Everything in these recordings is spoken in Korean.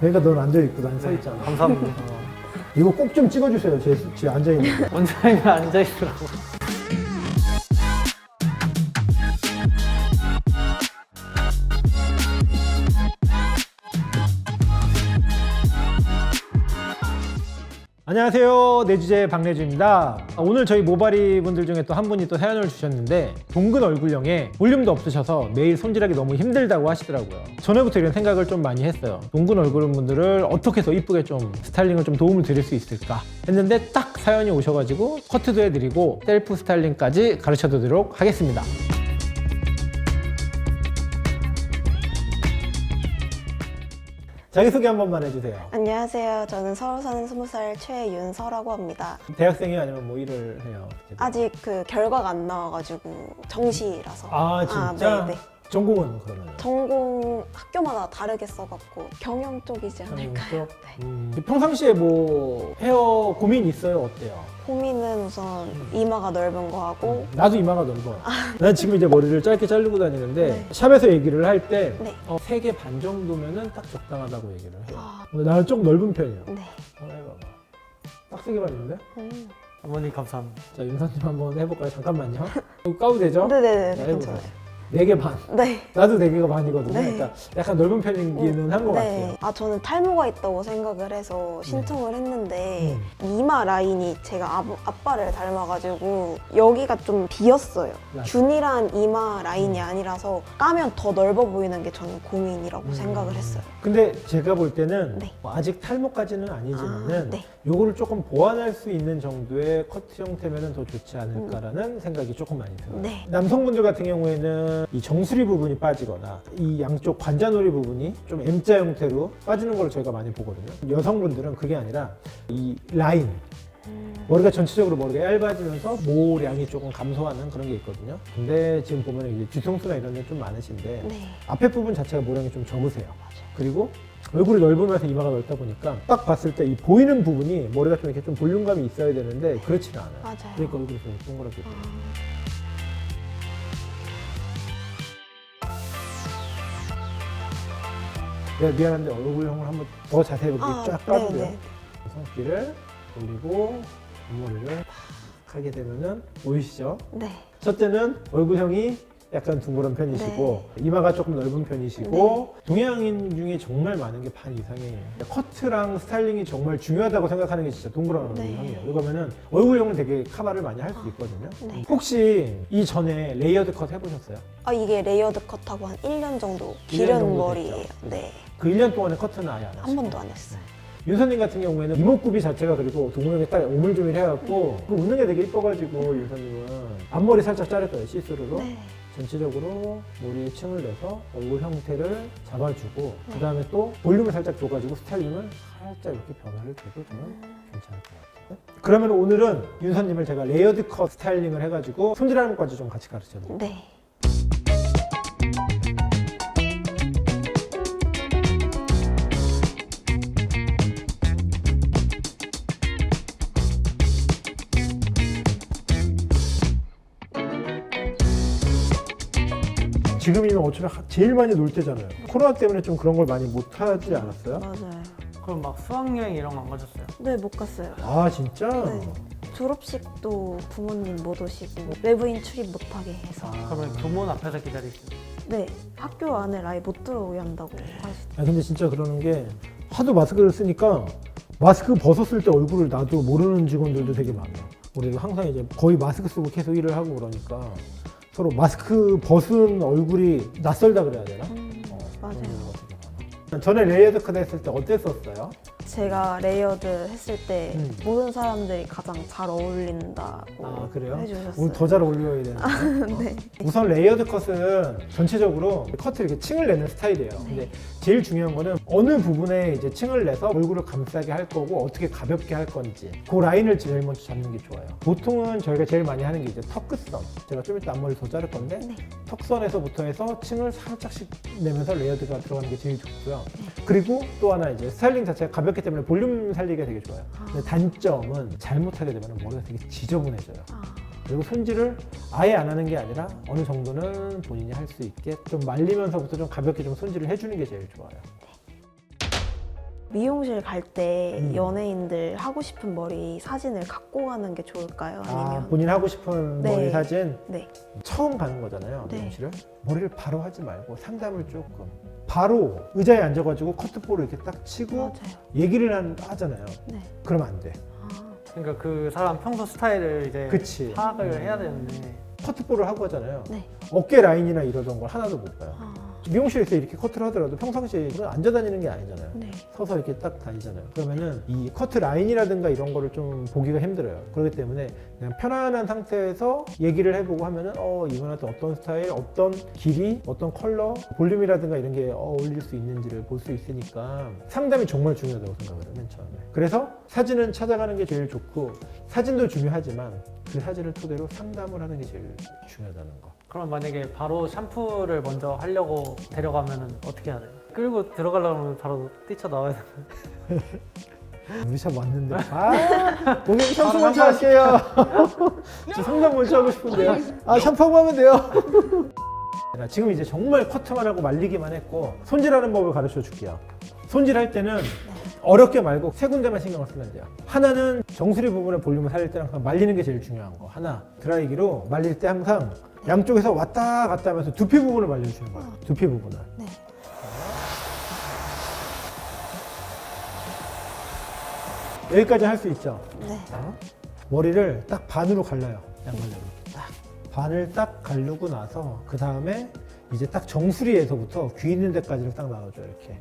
그러니까 넌 앉아있고 난 서있잖아. 감사합니다. 이거 꼭 좀 찍어주세요. 제, 제 앉아있는 거. 원장님이 앉아있더라고. 안녕하세요. 내주제 박내주입니다. 아, 오늘 저희 모바리 분들 중에 또 한 분이 또 사연을 주셨는데 동근 얼굴형에 볼륨도 없으셔서 매일 손질하기 너무 힘들다고 하시더라고요. 전에부터 이런 생각을 좀 많이 했어요. 동근 얼굴 분들을 어떻게 더 이쁘게 좀 스타일링을 좀 도움을 드릴 수 있을까 했는데 딱 사연이 오셔가지고 커트도 해드리고 셀프 스타일링까지 가르쳐 드리도록 하겠습니다. 자기소개 한 번만 해주세요. 안녕하세요. 저는 서울 사는 20살 최윤서라고 합니다. 대학생이 아니면 뭐 일을 해요? 아직 그 결과가 안 나와가지고 정시라서. 아 진짜? 네, 네. 전공은 그러면? 전공 학교마다 다르게 써갖고 경영 쪽이지 않을까요? 쪽? 네. 음, 평상시에 뭐 헤어 고민 있어요? 어때요? 고민은 우선 이마가 넓은 거 하고 나도 이마가 넓어. 난 지금 이제 머리를 짧게 자르고 다니는데 네. 샵에서 얘기를 할 때 네. 어, 3개 반 정도면은 딱 적당하다고 얘기를 해요. 아, 근데 나는 좀 넓은 편이에요. 네. 한번 해봐봐. 딱 3개 반인데? 음. 어머니 감사합니다. 자, 윤사님 한번 해볼까요? 잠깐만요. 이거 까도 되죠? 네네네. 자, 네, 괜찮아요. 해보세요. 4개 반. 네. 나도 4개가 반이거든요. 네. 그러니까 약간 넓은 편이기는 한 것 같아요. 아 저는 탈모가 있다고 생각을 해서 신청을 했는데 음. 이마 라인이 제가 아부, 아빠를 닮아가지고 여기가 좀 비었어요. 맞아. 균일한 이마 라인이 아니라서 까면 더 넓어 보이는 게 저는 고민이라고 음. 생각을 했어요. 근데 제가 볼 때는 네. 뭐 아직 탈모까지는 아니지만은 아, 네. 요거를 조금 보완할 수 있는 정도의 커트 형태면 더 좋지 않을까라는 생각이 조금 많이 들어요. 네. 남성분들 같은 경우에는 이 정수리 부분이 빠지거나 이 양쪽 관자놀이 부분이 좀 M자 형태로 빠지는 걸 저희가 많이 보거든요. 여성분들은 그게 아니라 이 라인 머리가 전체적으로 머리가 얇아지면서 모량이 조금 감소하는 그런 게 있거든요. 근데 지금 보면 이제 뒤통수나 이런 데 좀 많으신데 네. 앞에 부분 자체가 모량이 좀 적으세요. 그리고 얼굴이 넓으면서 이마가 넓다 보니까 딱 봤을 때 이 보이는 부분이 머리가 좀 이렇게 좀 볼륨감이 있어야 되는데 그렇지는 않아요. 맞아요. 그러니까 얼굴이 좀 동그랗게 보여요. 아, 내가 미안한데 얼굴형을 한번 더 자세히 이렇게 아, 쫙 네, 까주세요. 네. 손길을 올리고 앞머리를 탁 하게 되면은 보이시죠? 네. 첫째는 얼굴형이 약간 둥그런 편이시고 이마가 조금 넓은 편이시고 네. 동양인 중에 정말 많은 게 반 이상이에요. 커트랑 스타일링이 정말 중요하다고 생각하는 게 진짜 동그란 네. 얼굴형이에요. 이거면은 얼굴형은 되게 카바를 많이 할 수 있거든요. 네. 혹시 이전에 레이어드 컷 해보셨어요? 아 이게 레이어드 컷하고 한 1년 정도 1년 기른 정도 머리예요. 됐죠. 네. 그 1년 동안에 커트는 아예 안 하셨어요? 한 번도 안 했어요. 윤선님 같은 경우에는 이목구비 자체가 그리고 동물형이 딱 오물조밀 해갖고 그 웃는 게 되게 이뻐가지고 윤선님은 앞머리 살짝 자를거예요 시스루로 네. 전체적으로 머리에 층을 내서 얼굴 형태를 잡아주고 그 다음에 또 볼륨을 살짝 줘가지고 스타일링을 살짝 이렇게 변화를 줘도 저는 괜찮을 것 같아요 그러면 오늘은 윤선님을 제가 레이어드 컷 스타일링을 해가지고 손질하는 것까지 좀 같이 가르쳐드릴게요 네. 지금이면 어차피 하- 제일 많이 놀 때잖아요 코로나 때문에 좀 그런 걸 많이 못 하지 않았어요? 맞아요. 그럼 막 수학여행 이런 거 안 가셨어요? 네, 못 갔어요. 아 진짜? 네. 졸업식도 부모님 못 오시고 외부인 출입 못하게 해서 아. 그러면 교문 앞에서 기다리시죠. 네 학교 안에 아예 못 들어오게 한다고 하시더라고요. 아 근데 진짜 그러는 게 하도 마스크를 쓰니까 마스크 벗었을 때 얼굴을 나도 모르는 직원들도 되게 많아요. 우리도 항상 이제 거의 마스크 쓰고 계속 일을 하고 그러니까 서로 마스크 벗은 얼굴이 낯설다 그래야 되나? 음, 어, 맞아요. 전에 레이어드 컷 했을 때 어땠었어요? 제가 레이어드 했을 때 음. 모든 사람들이 가장 잘 어울린다고 아 그래요? 해주셨어요. 오늘 더 잘 어울려야 되는데. 네. 우선 레이어드 컷은 전체적으로 커트를 이렇게 층을 내는 스타일이에요. 네. 근데 제일 중요한 거는 어느 부분에 이제 층을 내서 얼굴을 감싸게 할 거고 어떻게 가볍게 할 건지 그 라인을 제일 먼저 잡는 게 좋아요. 보통은 저희가 제일 많이 하는 게 이제 턱 끝선. 제가 좀 이따 앞머리 더 자를 건데 네. 턱선에서부터 해서 층을 살짝씩 내면서 레이어드가 들어가는 게 제일 좋고요. 네. 그리고 또 하나 이제 스타일링 자체가 가볍 기 때문에 볼륨 살리기가 되게 좋아요. 아. 근데 단점은 잘못하게 되면 머리가 되게 지저분해져요. 아, 그리고 손질을 아예 안 하는 게 아니라 어느 정도는 본인이 할 수 있게 좀 말리면서부터 좀 가볍게 좀 손질을 해주는 게 제일 좋아요. 미용실 갈 때 음. 연예인들 하고 싶은 머리 사진을 갖고 가는 게 좋을까요? 아, 아니면 본인 하고 싶은 네. 머리 사진 네. 처음 가는 거잖아요 네. 미용실을 머리를 바로 하지 말고 상담을 조금 바로 의자에 앉아가지고 커트볼을 이렇게 딱 치고 맞아요. 얘기를 한- 하잖아요 네. 그러면 안돼 아, 그러니까 그 사람 평소 스타일을 이제 그치 파악을 음. 해야 되는데 커트볼을 하고 하잖아요 네. 어깨 라인이나 이러던 걸 하나도 못 봐요 아, 미용실에서 이렇게 커트를 하더라도 평상시에 앉아 다니는 게 아니잖아요 네. 서서 이렇게 딱 다니잖아요. 그러면은 이 커트 라인이라든가 이런 거를 좀 보기가 힘들어요. 그렇기 때문에 그냥 편안한 상태에서 얘기를 해보고 하면은 어 이분한테 어떤 스타일, 어떤 길이, 어떤 컬러, 볼륨이라든가 이런 게 어울릴 수 있는지를 볼 수 있으니까 상담이 정말 중요하다고 생각을 해요. 맨 처음에. 그래서 사진은 찾아가는 게 제일 좋고 사진도 중요하지만 그 사진을 토대로 상담을 하는 게 제일 중요하다는 거. 그럼 만약에 바로 샴푸를 먼저 하려고 데려가면은 어떻게 해야 돼요? 끌고 들어가려면 바로 뛰쳐나와야 돼요. 우리 샵 왔는데. 아 고객님 샴푸 먼저 할게요. 저 상담 먼저 하고 싶은데요. 아 샴푸하고 하면 돼요. 지금 이제 정말 커트만 하고 말리기만 했고 손질하는 법을 가르쳐 줄게요. 손질할 때는 어렵게 말고 세 군데만 신경을 쓰면 돼요. 하나는 정수리 부분의 볼륨을 살릴 때는 항상 말리는 게 제일 중요한 거. 하나 드라이기로 말릴 때 항상 양쪽에서 왔다 갔다 하면서 두피 부분을 말려주시는 거예요 두피 부분을 네. 여기까지 할 수 있죠 네. 어? 머리를 딱 반으로 갈라요. 양말로 딱 반을 딱 가르고 나서 그 다음에 이제 딱 정수리에서부터 귀 있는 데까지를 딱 나눠줘요 이렇게.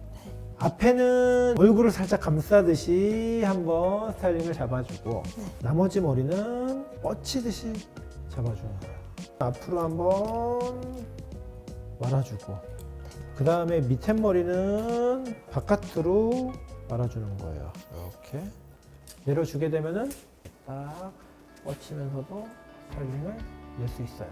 앞에는 얼굴을 살짝 감싸듯이 한번 스타일링을 잡아주고 나머지 머리는 뻗치듯이 잡아주는 거예요. 앞으로 한번 말아주고 그 다음에 밑에 머리는 바깥으로 말아주는 거예요. 이렇게 내려주게 되면은 딱 뻗치면서도 스타일링을 낼 수 있어요.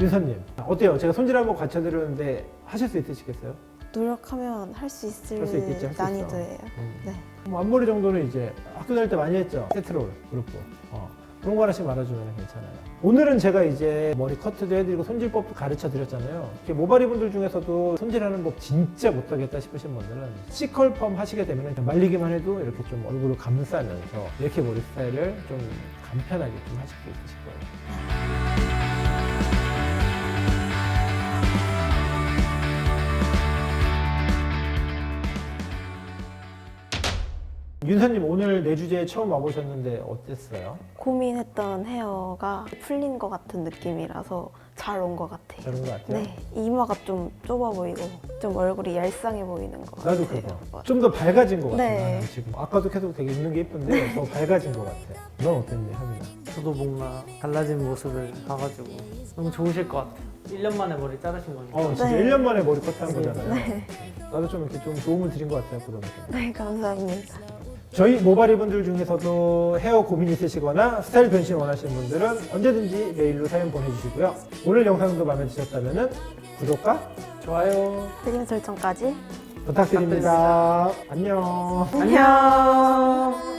윤서님 어때요? 제가 손질 한번 같이 해드렸는데 하실 수 있으시겠어요? 노력하면 할 수 있을 할 수 있겠지, 할수 있어. 난이도예요. 음. 네. 뭐 앞머리 정도는 이제 학교 다닐 때 많이 했죠. 세트롤 그렇고 어, 그런 거 하나씩 말아주면 괜찮아요. 오늘은 제가 이제 머리 커트도 해드리고 손질법도 가르쳐 드렸잖아요. 모발이 분들 중에서도 손질하는 법 진짜 못하겠다 싶으신 분들은 C컬펌 하시게 되면 말리기만 해도 이렇게 좀 얼굴을 감싸면서 이렇게 머리 스타일을 좀 간편하게 좀 하실 수 있으실 거예요. 윤서님 오늘 내 주제에 처음 와보셨는데 어땠어요? 고민했던 헤어가 풀린 것 같은 느낌이라서 잘 온 것 같아요. 저런 것 같아요? 네. 이마가 좀 좁아 보이고 좀 얼굴이 얄쌍해 보이는 것 같아요. 나도 그거. 좀 더 밝아진 것 같아. 네. 나는 지금 아까도 계속 되게 있는 게 예쁜데 더 밝아진 것 같아. 넌 어땠니, 하민아? 저도 뭔가 달라진 모습을 봐가지고 너무 좋으실 것 같아요. 1년 만에 머리 자르신 거니까. 어, 진짜 네. 1년 만에 머리 커트한 거잖아요. 나도 좀 이렇게 좀 도움을 드린 것 같아요, 그러면. 네, 감사합니다. 저희 모바리 분들 중에서도 헤어 고민 있으시거나 스타일 변신 원하시는 분들은 언제든지 메일로 사연 보내주시고요. 오늘 영상도 마음에 드셨다면 구독과 좋아요. 알림 설정까지 부탁드립니다. 안녕. 안녕.